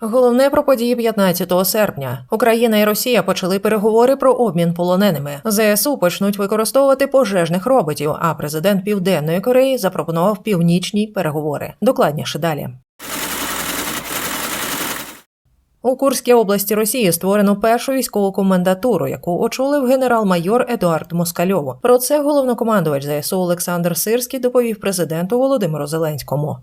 Головне про події 15 серпня. Україна і Росія почали переговори про обмін полоненими. ЗСУ почнуть використовувати пожежних роботів. А президент Південної Кореї запропонував північні переговори. Докладніше далі. У Курській області Росії створено першу військову комендатуру, яку очолив генерал-майор Едуард Москальов. Про це головнокомандувач ЗСУ Олександр Сирський доповів президенту Володимиру Зеленському.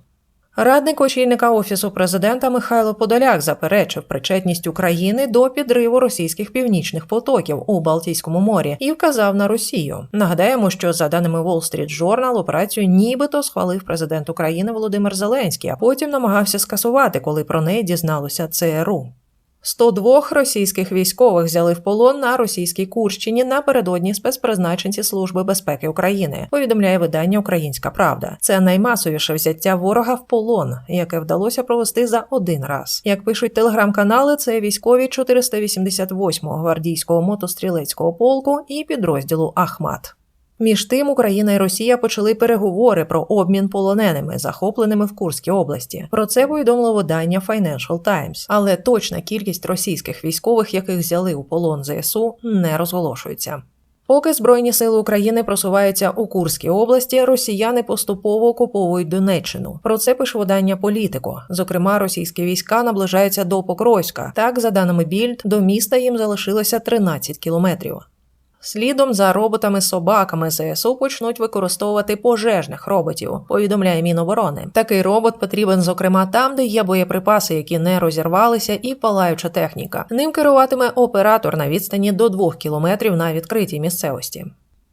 Радник очільника офісу президента Михайло Подоляк заперечив причетність України до підриву російських північних потоків у Балтійському морі і вказав на Росію. Нагадаємо, що за даними Wall Street Journal, операцію нібито схвалив президент України Володимир Зеленський, а потім намагався скасувати, коли про неї дізналося ЦРУ. 102 російських військових взяли в полон на російській Курщині напередодні спецпризначенці Служби безпеки України. Повідомляє видання Українська Правда. Це наймасовіше взяття ворога в полон, яке вдалося провести за один раз. Як пишуть телеграм-канали, це військові 488-го гвардійського мотострілецького полку і підрозділу Ахмат. Між тим, Україна і Росія почали переговори про обмін полоненими, захопленими в Курській області. Про це повідомило видання Financial Times. Але точна кількість російських військових, яких взяли у полон ЗСУ, не розголошується. Поки Збройні сили України просуваються у Курській області, росіяни поступово окуповують Донеччину. Про це пише видання Політико. Зокрема, російські війська наближаються до Покровська. Так, за даними Більд, до міста їм залишилося 13 кілометрів. Слідом за роботами-собаками ЗСУ почнуть використовувати пожежних роботів, повідомляє Міноборони. Такий робот потрібен, зокрема, там, де є боєприпаси, які не розірвалися, і палаюча техніка. Ним керуватиме оператор на відстані до 2 кілометрів на відкритій місцевості.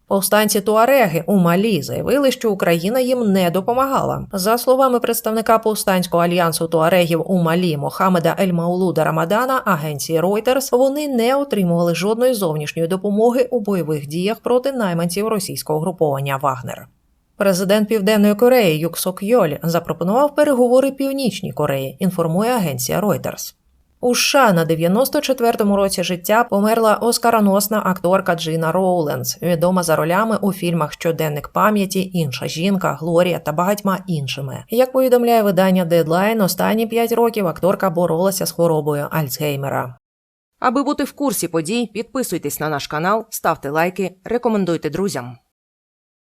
Повстанці Туареги у Малі заявили, що Україна їм не допомагала. За словами представника повстанського альянсу Туарегів у Малі Мохамеда Ель-Маулуда Рамадана, агенції Reuters, вони не отримували жодної зовнішньої допомоги у бойових діях проти найманців російського груповання Вагнер. Президент Південної Кореї Юк Сок Йоль запропонував переговори Північній Кореї. Інформує агенція Reuters. У США на 94-му році життя померла оскароносна акторка Джина Роуленс, відома за ролями у фільмах Щоденник пам'яті, інша жінка, Глорія та багатьма іншими. Як повідомляє видання Deadline, останні 5 років акторка боролася з хворобою Альцгеймера. Аби бути в курсі подій, підписуйтесь на наш канал, ставте лайки, рекомендуйте друзям.